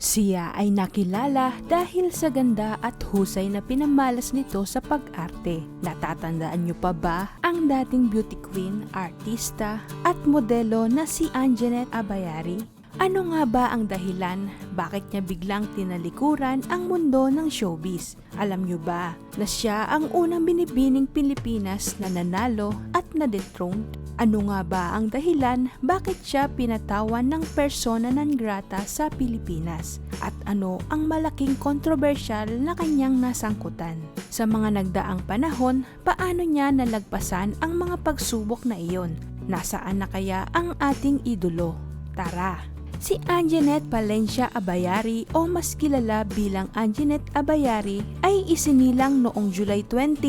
Siya ay nakilala dahil sa ganda at husay na pinamalas nito sa pag-arte. Natatandaan niyo pa ba ang dating beauty queen, artista at modelo na si Anjanette Abayari? Ano nga ba ang dahilan bakit niya biglang tinalikuran ang mundo ng showbiz? Alam niyo ba na siya ang unang binibining Pilipinas na nanalo at na-dethroned? Ano nga ba ang dahilan bakit siya pinatawan ng persona non grata sa Pilipinas? At ano ang malaking kontrobersyal na kanyang nasangkutan? Sa mga nagdaang panahon, paano niya nalagpasan ang mga pagsubok na iyon? Nasaan na kaya ang ating idolo? Tara! Si Anjanette Palencia Abayari o mas kilala bilang Anjanette Abayari ay isinilang noong July 20,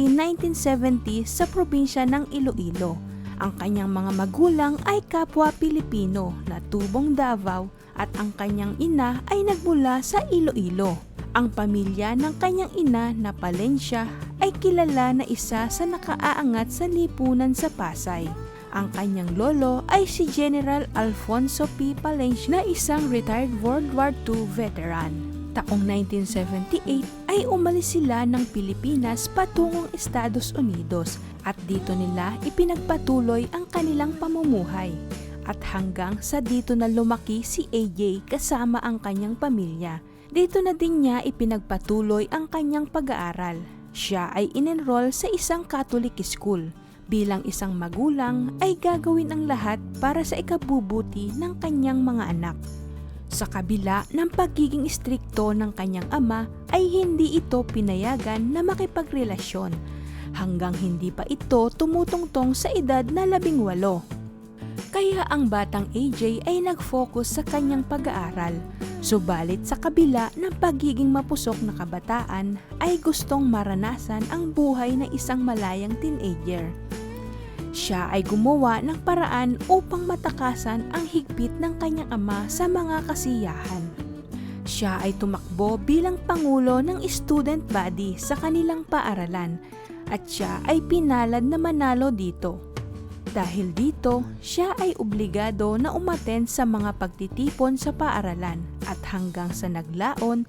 1970 sa probinsya ng Iloilo. Ang kanyang mga magulang ay kapwa Pilipino na tubong Davao at ang kanyang ina ay nagmula sa Iloilo. Ang pamilya ng kanyang ina na Palencia ay kilala na isa sa nakaaangat sa lipunan sa Pasay. Ang kanyang lolo ay si General Alfonso P. Palencia na isang retired World War II veteran. Taong 1978 ay umalis sila ng Pilipinas patungong Estados Unidos at dito nila ipinagpatuloy ang kanilang pamumuhay. At hanggang sa dito na lumaki si AJ kasama ang kanyang pamilya. Dito na din niya ipinagpatuloy ang kanyang pag-aaral. Siya ay inenroll sa isang Catholic school bilang isang magulang ay gagawin ang lahat para sa ikabubuti ng kanyang mga anak. Sa kabila ng pagiging istrikto ng kanyang ama ay hindi ito pinayagan na makipagrelasyon hanggang hindi pa ito tumutungtong sa edad na labing walo. Kaya ang batang AJ ay nag-focus sa kanyang pag-aaral. Subalit sa kabila ng pagiging mapusok na kabataan ay gustong maranasan ang buhay ng isang malayang teenager. Siya ay gumawa ng paraan upang matakasan ang higpit ng kanyang ama sa mga kasiyahan. Siya ay tumakbo bilang pangulo ng student body sa kanilang paaralan at siya ay pinalad na manalo dito. Dahil dito, siya ay obligado na umaten sa mga pagtitipon sa paaralan at hanggang sa naglaon,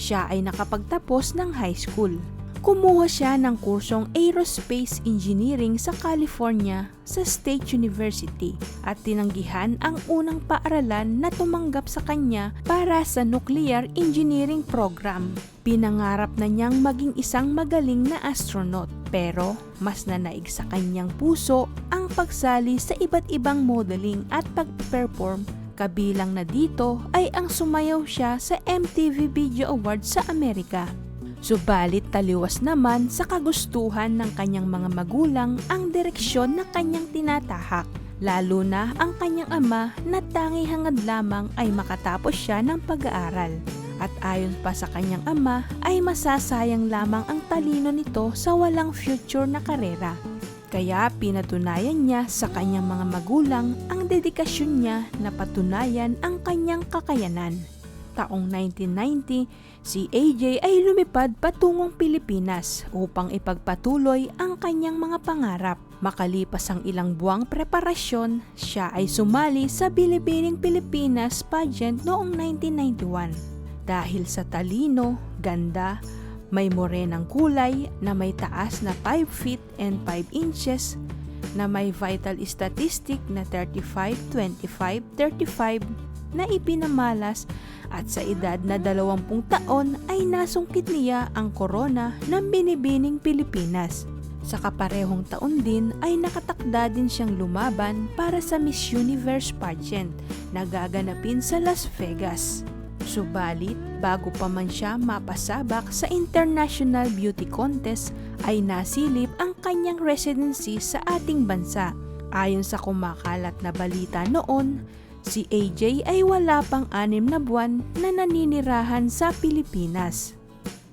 siya ay nakapagtapos ng high school. Kumuha siya ng kursong Aerospace Engineering sa California sa State University at tinanggihan ang unang paaralan na tumanggap sa kanya para sa Nuclear Engineering Program. Pinangarap na niyang maging isang magaling na astronaut pero mas nanaig sa kanyang puso ang pagsali sa iba't ibang modeling at pag-perform kabilang na dito ay ang sumayaw siya sa MTV Video Awards sa Amerika. Subalit taliwas naman sa kagustuhan ng kanyang mga magulang ang direksyon na kanyang tinatahak. Lalo na ang kanyang ama na tangi hangad lamang ay makatapos siya ng pag-aaral. At ayon pa sa kanyang ama ay masasayang lamang ang talino nito sa walang future na karera. Kaya pinatunayan niya sa kanyang mga magulang ang dedikasyon niya na patunayan ang kanyang kakayanan taong 1990, si AJ ay lumipad patungong Pilipinas upang ipagpatuloy ang kanyang mga pangarap. Makalipas ang ilang buwang preparasyon, siya ay sumali sa Bilibining Pilipinas pageant noong 1991. Dahil sa talino, ganda, may morenang kulay na may taas na 5 feet and 5 inches, na may vital statistic na 35, 25, 35 na ipinamalas at sa edad na 20 taon ay nasungkit niya ang korona ng binibining Pilipinas. Sa kaparehong taon din ay nakatakda din siyang lumaban para sa Miss Universe pageant na gaganapin sa Las Vegas. Subalit, bago pa man siya mapasabak sa International Beauty Contest ay nasilip ang kanyang residency sa ating bansa. Ayon sa kumakalat na balita noon, Si AJ ay wala pang anim na buwan na naninirahan sa Pilipinas.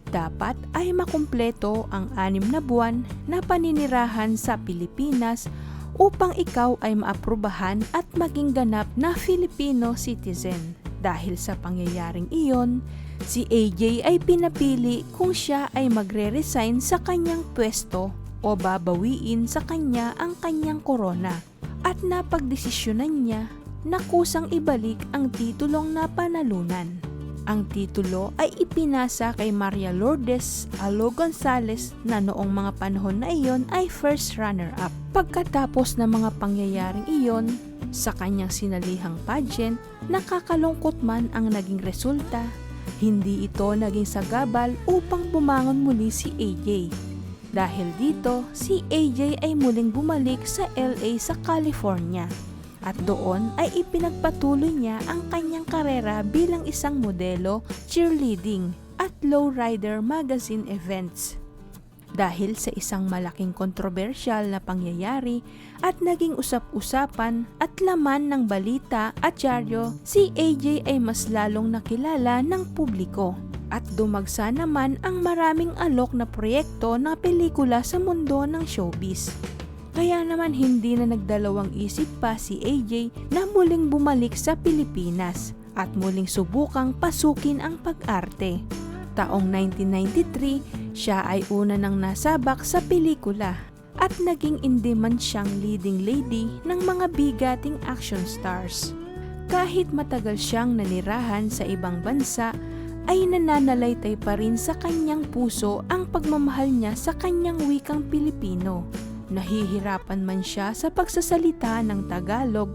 Dapat ay makumpleto ang anim na buwan na paninirahan sa Pilipinas upang ikaw ay maaprubahan at maging ganap na Filipino citizen. Dahil sa pangyayaring iyon, si AJ ay pinapili kung siya ay magre-resign sa kanyang pwesto o babawiin sa kanya ang kanyang korona at napagdesisyonan niya na kusang ibalik ang titulong na panalunan. Ang titulo ay ipinasa kay Maria Lourdes Alo Gonzales na noong mga panahon na iyon ay first runner-up. Pagkatapos ng mga pangyayaring iyon, sa kanyang sinalihang pageant, nakakalungkot man ang naging resulta. Hindi ito naging sagabal upang bumangon muli si AJ. Dahil dito, si AJ ay muling bumalik sa LA sa California at doon ay ipinagpatuloy niya ang kanyang karera bilang isang modelo, cheerleading at lowrider magazine events. Dahil sa isang malaking kontrobersyal na pangyayari at naging usap-usapan at laman ng balita at dyaryo, si AJ ay mas lalong nakilala ng publiko. At dumagsa naman ang maraming alok na proyekto na pelikula sa mundo ng showbiz. Kaya naman hindi na nagdalawang isip pa si AJ na muling bumalik sa Pilipinas at muling subukang pasukin ang pag-arte. Taong 1993, siya ay una nang nasabak sa pelikula at naging in-demand siyang leading lady ng mga bigating action stars. Kahit matagal siyang nanirahan sa ibang bansa, ay nananalaytay pa rin sa kanyang puso ang pagmamahal niya sa kanyang wikang Pilipino nahihirapan man siya sa pagsasalita ng Tagalog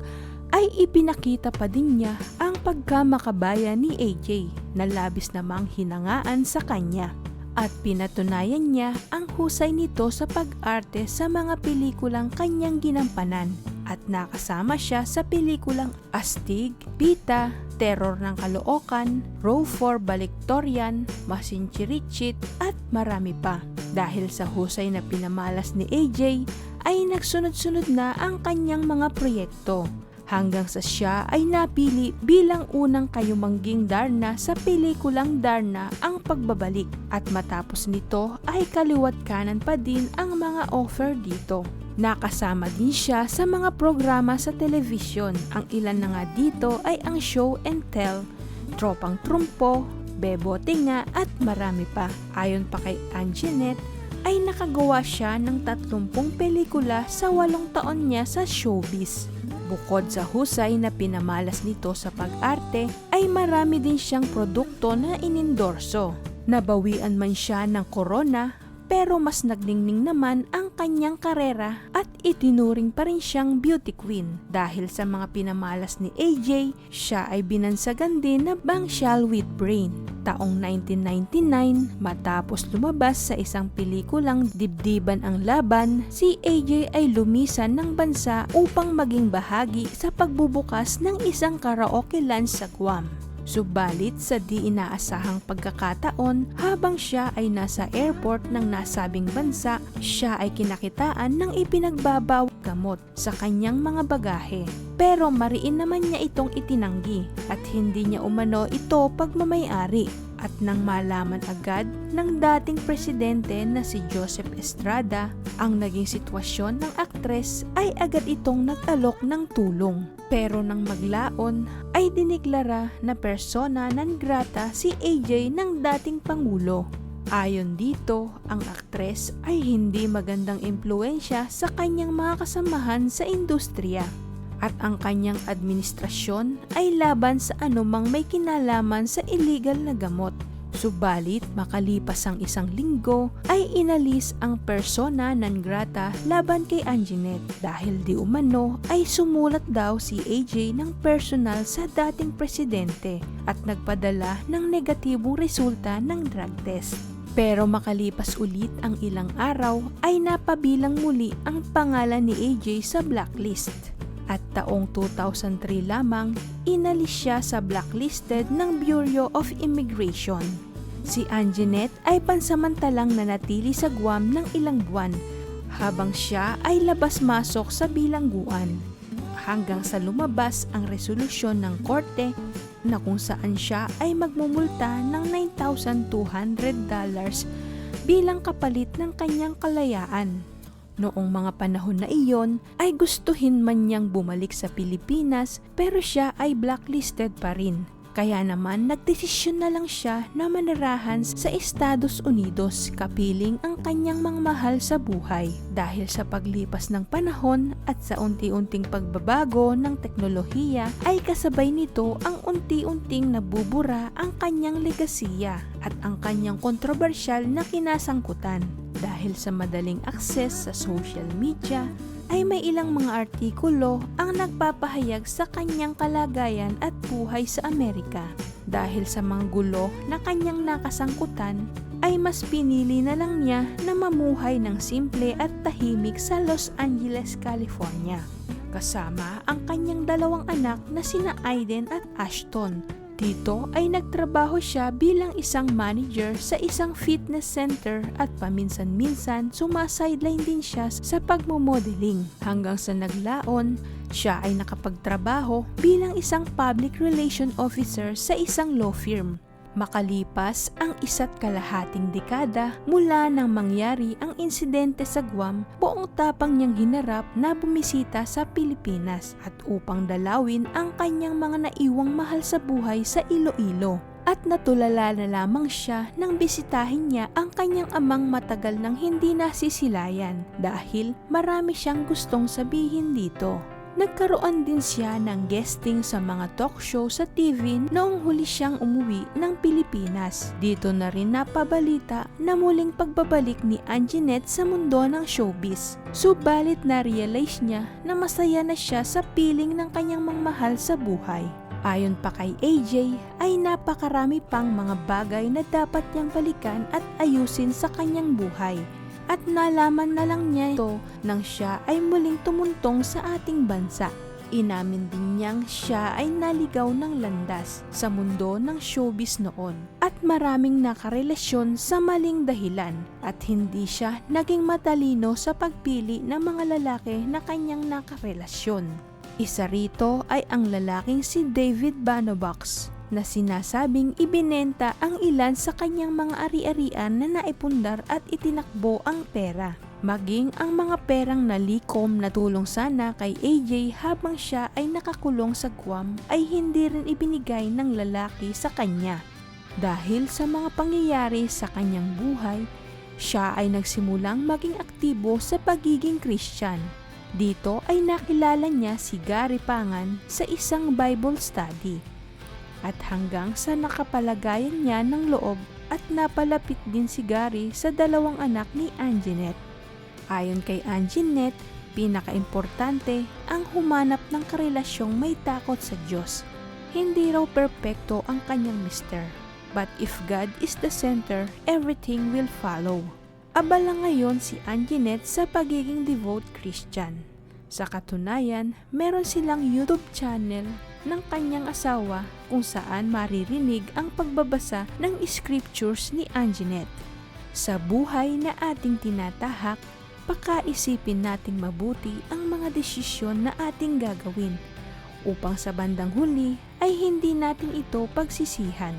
ay ipinakita pa din niya ang pagkamakabaya ni AJ na labis namang hinangaan sa kanya at pinatunayan niya ang husay nito sa pag-arte sa mga pelikulang kanyang ginampanan at nakasama siya sa pelikulang Astig, Pita, Terror ng Kalookan, Row 4 Baliktorian, Masinchirichit at marami pa. Dahil sa husay na pinamalas ni AJ ay nagsunod-sunod na ang kanyang mga proyekto hanggang sa siya ay napili bilang unang kayumangging Darna sa pelikulang Darna ang pagbabalik at matapos nito ay kaliwat kanan pa din ang mga offer dito. Nakasama din siya sa mga programa sa telebisyon. Ang ilan na nga dito ay ang Show and Tell, Tropang Trumpo, Bebo Tinga at marami pa. Ayon pa kay Anjanette, ay nakagawa siya ng 30 pelikula sa walong taon niya sa showbiz. Bukod sa husay na pinamalas nito sa pag-arte, ay marami din siyang produkto na inendorso. Nabawian man siya ng corona pero mas nagningning naman ang kanyang karera at itinuring pa rin siyang beauty queen. Dahil sa mga pinamalas ni AJ, siya ay binansagan din na bangsyal with brain. Taong 1999, matapos lumabas sa isang pelikulang Dibdiban ang Laban, si AJ ay lumisan ng bansa upang maging bahagi sa pagbubukas ng isang karaoke lounge sa Guam. Subalit sa di inaasahang pagkakataon, habang siya ay nasa airport ng nasabing bansa, siya ay kinakitaan ng ipinagbabaw gamot sa kanyang mga bagahe. Pero mariin naman niya itong itinanggi at hindi niya umano ito pagmamayari at nang malaman agad ng dating presidente na si Joseph Estrada ang naging sitwasyon ng aktres ay agad itong nag-alok ng tulong. Pero nang maglaon ay diniklara na persona non grata si AJ ng dating Pangulo. Ayon dito, ang aktres ay hindi magandang impluensya sa kanyang mga kasamahan sa industriya at ang kanyang administrasyon ay laban sa anumang may kinalaman sa illegal na gamot. Subalit makalipas ang isang linggo ay inalis ang persona non grata laban kay Anjanette dahil di umano ay sumulat daw si AJ ng personal sa dating presidente at nagpadala ng negatibong resulta ng drug test. Pero makalipas ulit ang ilang araw ay napabilang muli ang pangalan ni AJ sa blacklist at taong 2003 lamang inalis siya sa blacklisted ng Bureau of Immigration. Si Anjanette ay pansamantalang nanatili sa Guam ng ilang buwan habang siya ay labas-masok sa bilangguan hanggang sa lumabas ang resolusyon ng korte na kung saan siya ay magmumulta ng $9,200 bilang kapalit ng kanyang kalayaan. Noong mga panahon na iyon ay gustuhin man niyang bumalik sa Pilipinas pero siya ay blacklisted pa rin. Kaya naman nagdesisyon na lang siya na manirahan sa Estados Unidos kapiling ang kanyang mga mahal sa buhay dahil sa paglipas ng panahon at sa unti-unting pagbabago ng teknolohiya ay kasabay nito ang unti-unting nabubura ang kanyang legasiya at ang kanyang kontrobersyal na kinasangkutan dahil sa madaling akses sa social media ay may ilang mga artikulo ang nagpapahayag sa kanyang kalagayan at buhay sa Amerika. Dahil sa mga gulo na kanyang nakasangkutan, ay mas pinili na lang niya na mamuhay ng simple at tahimik sa Los Angeles, California. Kasama ang kanyang dalawang anak na sina Aiden at Ashton dito ay nagtrabaho siya bilang isang manager sa isang fitness center at paminsan-minsan sumasideline din siya sa pagmomodeling hanggang sa naglaon siya ay nakapagtrabaho bilang isang public relation officer sa isang law firm. Makalipas ang isa't kalahating dekada mula nang mangyari ang insidente sa Guam, buong tapang niyang hinarap na bumisita sa Pilipinas at upang dalawin ang kanyang mga naiwang mahal sa buhay sa Iloilo. At natulala na lamang siya nang bisitahin niya ang kanyang amang matagal nang hindi nasisilayan dahil marami siyang gustong sabihin dito. Nagkaroon din siya ng guesting sa mga talk show sa TV noong huli siyang umuwi ng Pilipinas. Dito na rin napabalita na muling pagbabalik ni Anjanette sa mundo ng showbiz. Subalit na-realize niya na masaya na siya sa piling ng kanyang mangmahal sa buhay. Ayon pa kay AJ ay napakarami pang mga bagay na dapat niyang balikan at ayusin sa kanyang buhay at nalaman na lang niya ito nang siya ay muling tumuntong sa ating bansa. Inamin din niyang siya ay naligaw ng landas sa mundo ng showbiz noon at maraming nakarelasyon sa maling dahilan at hindi siya naging matalino sa pagpili ng mga lalaki na kanyang nakarelasyon. Isa rito ay ang lalaking si David Banobox na sinasabing ibinenta ang ilan sa kanyang mga ari-arian na naipundar at itinakbo ang pera. Maging ang mga perang nalikom na tulong sana kay AJ habang siya ay nakakulong sa Guam ay hindi rin ibinigay ng lalaki sa kanya. Dahil sa mga pangyayari sa kanyang buhay, siya ay nagsimulang maging aktibo sa pagiging Christian. Dito ay nakilala niya si Gary Pangan sa isang Bible study at hanggang sa nakapalagayan niya ng loob at napalapit din si Gary sa dalawang anak ni Anjanette. Ayon kay Anjanette, pinakaimportante ang humanap ng karelasyong may takot sa Diyos. Hindi raw perpekto ang kanyang mister. But if God is the center, everything will follow. Abala ngayon si Anjanette sa pagiging devout Christian. Sa katunayan, meron silang YouTube channel ng kanyang asawa kung saan maririnig ang pagbabasa ng scriptures ni Anjanette. Sa buhay na ating tinatahak, pakaisipin nating mabuti ang mga desisyon na ating gagawin upang sa bandang huli ay hindi natin ito pagsisihan.